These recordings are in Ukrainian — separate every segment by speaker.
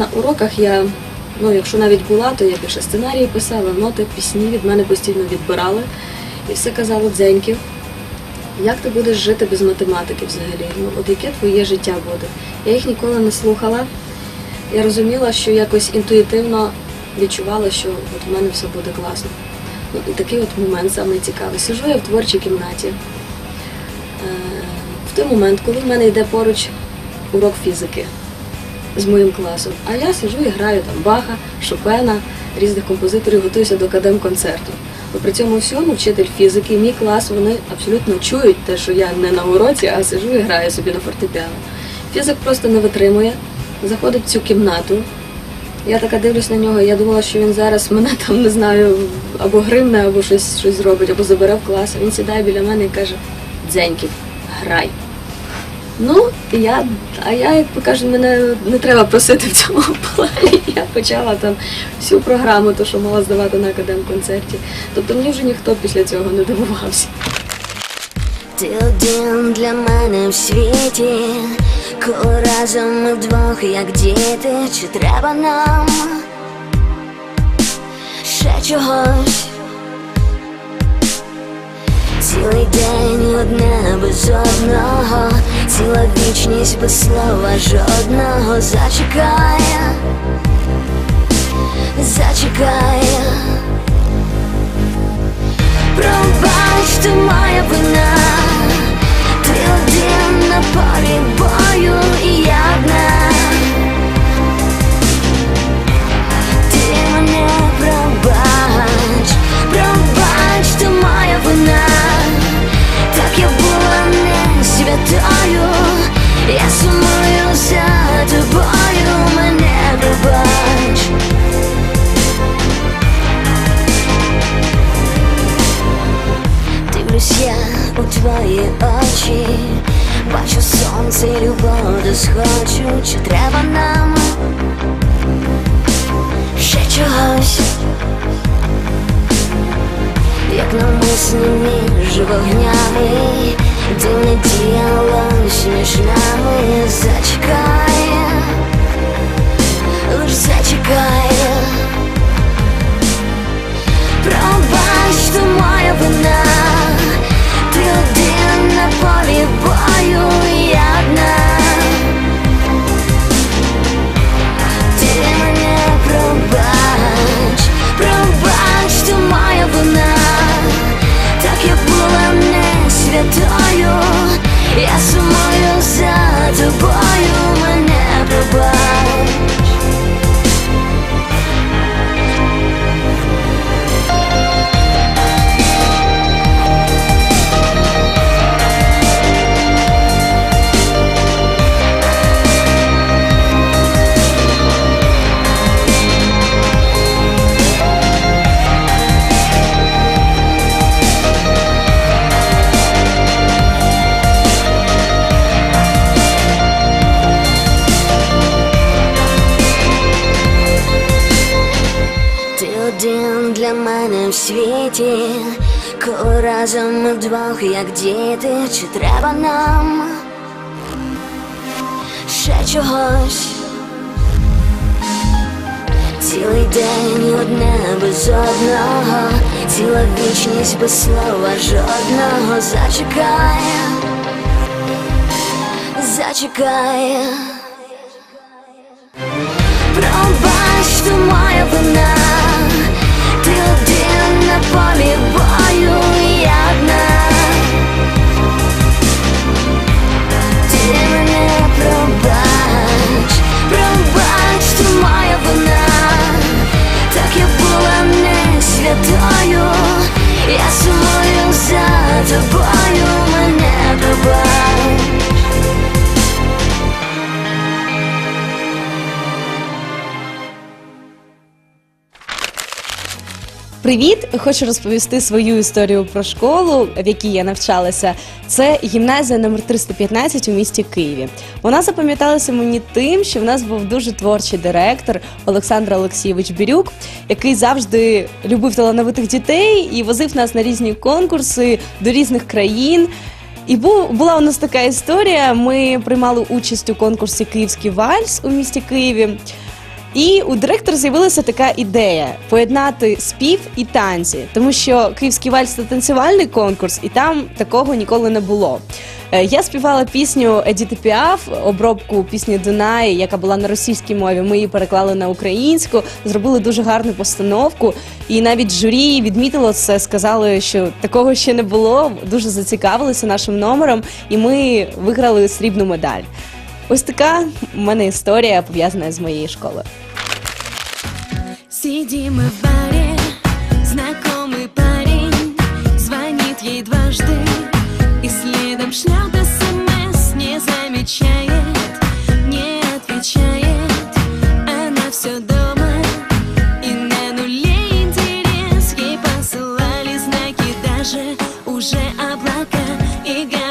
Speaker 1: на уроках я, ну якщо навіть була, то я більше сценарії писала, ноти, пісні від мене постійно відбирали. І все казало дзеньків. Як ти будеш жити без математики взагалі? Ну, от яке твоє життя буде? Я їх ніколи не слухала. Я розуміла, що якось інтуїтивно відчувала, що от в мене все буде класно. Ну, і такий от момент саме цікавий. Сижу я в творчій кімнаті. Е, в той момент, коли в мене йде поруч урок фізики з моїм класом, а я сижу і граю там Баха, Шопена, різних композиторів, готуюся до академ-концерту. Бо при цьому всьому вчитель фізики, мій клас, вони абсолютно чують те, що я не на уроці, а сижу і граю собі на фортепіано. Фізик просто не витримує, заходить в цю кімнату. Я така дивлюсь на нього, я думала, що він зараз мене там не знаю, або гримне, або щось, щось зробить, або забере в клас. Він сідає біля мене і каже: Дзеньків, грай. Ну, я, а я, як кажуть, мене не треба просити в цьому плані. Я почала там всю програму, то, що мала здавати на академ-концерті. Тобто мені вже ніхто після цього не дивувався.
Speaker 2: Ти один для мене в світі, коли разом ми вдвох, як діти, чи треба нам ще чогось? Цілий день одне без одного, ціла вічність без слова жодного. Зачекає, зачекає. Пробач, ти моя вина. Ти один на полі бою і я одна в світі, коли разом ми вдвох, як діти, чи треба нам ще чогось? Цілий день одне без одного, ціла вічність без слова жодного зачекає, зачекає. Пробач, то моя вина один на полі бою і я одна
Speaker 3: Привіт! Хочу розповісти свою історію про школу, в якій я навчалася. Це гімназія номер 315 у місті Києві. Вона запам'яталася мені тим, що в нас був дуже творчий директор Олександр Олексійович Бірюк, який завжди любив талановитих дітей і возив нас на різні конкурси до різних країн. І був, була у нас така історія. Ми приймали участь у конкурсі Київський вальс у місті Києві.
Speaker 4: І у директора з'явилася така ідея поєднати спів і танці, тому що Київський вальс це танцювальний конкурс, і там такого ніколи не було. Е, Я співала пісню Едіти Піаф, обробку пісні Дунай, яка була на російській мові. Ми її переклали на українську, зробили дуже гарну постановку. І навіть журі відмітило це, сказали, що такого ще не було. Дуже зацікавилися нашим номером, і ми виграли срібну медаль. Ось така у мене історія пов'язана з моєю школою.
Speaker 3: Сидим мы в баре, знакомый парень Звонит ей дважды и следом шлет СМС Не замечает, не отвечает Она все дома и на нуле интерес Ей посылали знаки даже уже облака И говорили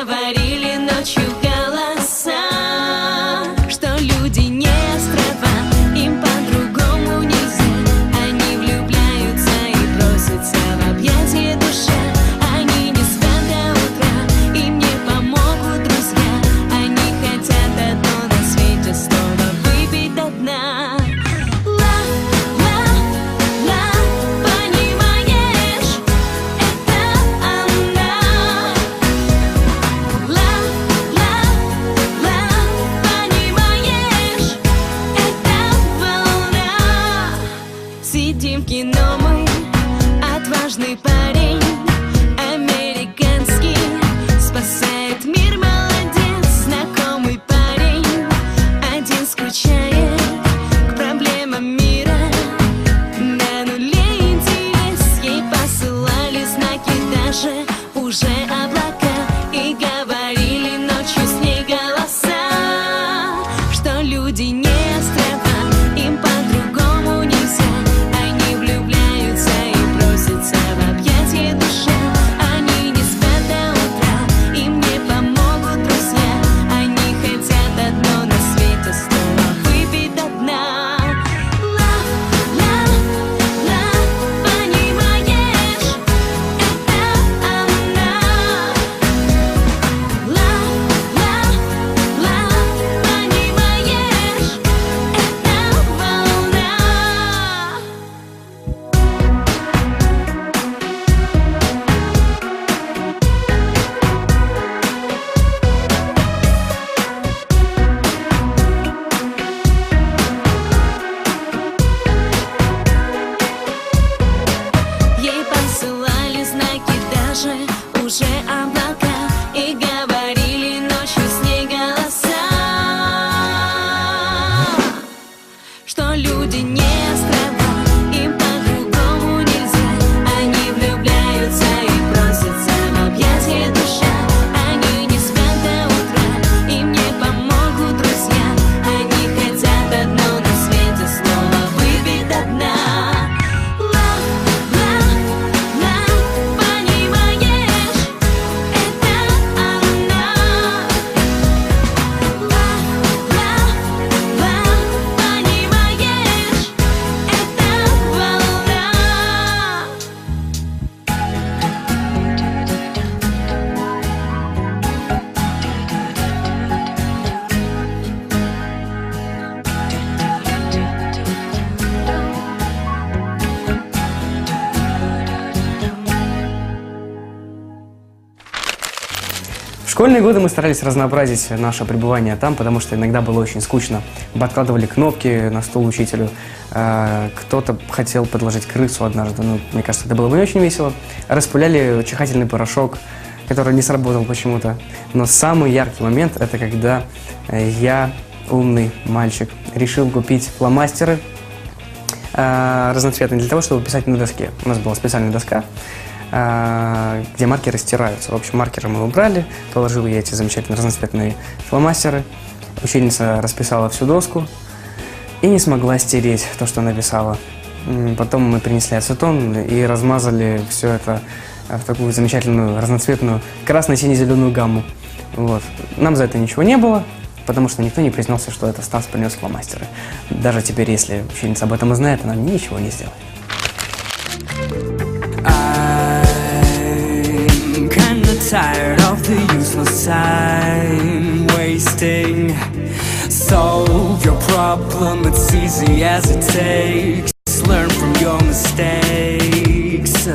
Speaker 5: школьные годы мы старались разнообразить наше пребывание там, потому что иногда было очень скучно. Мы откладывали кнопки на стол учителю. Э, Кто-то хотел подложить крысу однажды. Ну, мне кажется, это было бы не очень весело. Распыляли чихательный порошок, который не сработал почему-то. Но самый яркий момент – это когда э, я, умный мальчик, решил купить фломастеры э, разноцветные для того, чтобы писать на доске. У нас была специальная доска, где маркеры стираются. В общем, маркеры мы убрали, положил я эти замечательные разноцветные фломастеры. Ученица расписала всю доску и не смогла стереть то, что написала. Потом мы принесли ацетон и размазали все это в такую замечательную разноцветную красно-сине-зеленую гамму. Вот. Нам за это ничего не было, потому что никто не признался, что это Стас принес фломастеры. Даже теперь, если ученица об этом узнает, она ничего не сделает.
Speaker 6: Tired of the useless time wasting. Solve your problem, it's easy as it takes. Learn from your mistakes.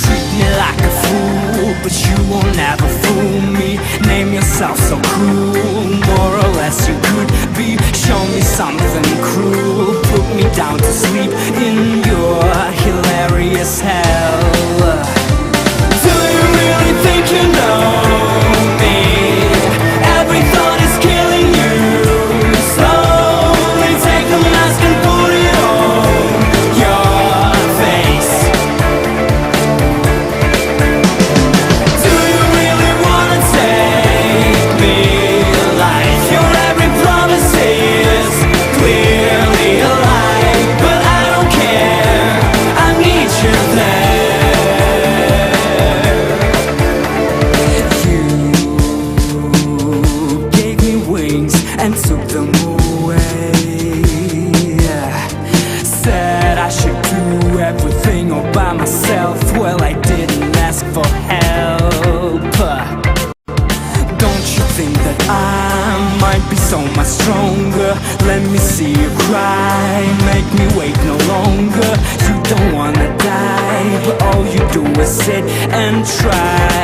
Speaker 6: Treat me like a fool, but you won't ever fool me. Name yourself so cruel, more or less you could be. Show me something cruel, put me down to sleep in your hilarious hell. it and try.